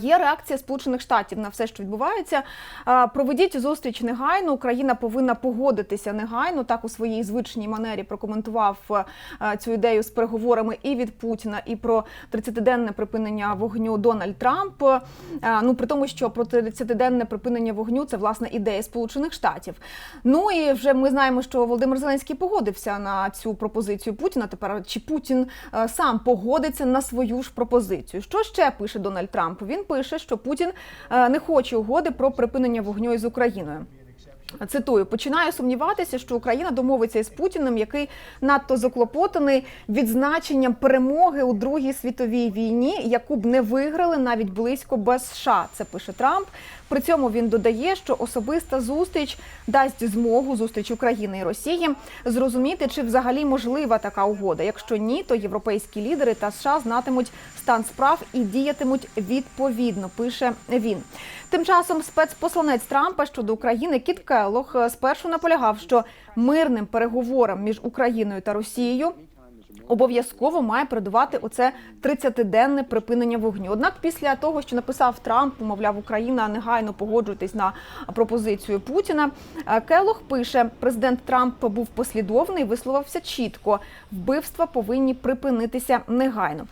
Є реакція Сполучених Штатів на все, що відбувається. Проведіть зустріч негайно. Україна повинна погодитися негайно. Так у своїй звичній манері прокоментував е, цю ідею з переговорами і від Путіна, і про 30-денне припинення вогню Дональд Трамп. Е, Ну при тому, що про 30-денне припинення вогню це власне ідея Сполучених Штатів. Ну і вже ми знаємо, що Володимир Зеленський погодився на цю пропозицію Путіна. Тепер чи Путін е, сам погодиться на свою ж пропозицію? Що ще пише Дональд Трамп? Він пише, що Путін е, не хоче угоди про припинення вогню із Україною. Цитую, починаю сумніватися, що Україна домовиться із Путіним, який надто заклопотаний відзначенням перемоги у Другій світовій війні, яку б не виграли навіть близько без США. Це пише Трамп. При цьому він додає, що особиста зустріч дасть змогу зустріч України і Росії зрозуміти, чи взагалі можлива така угода. Якщо ні, то європейські лідери та США знатимуть стан справ і діятимуть відповідно. Пише він. Тим часом спецпосланець Трампа щодо України Кіт Келлох е, спершу наполягав, що мирним переговорам між Україною та Росією обов'язково має передувати оце 30-денне припинення вогню. Однак, після того, що написав Трамп, мовляв, Україна негайно погоджуйтесь на пропозицію Путіна. е, Келох пише: президент Трамп був послідовний, висловився чітко. Вбивства повинні припинитися негайно.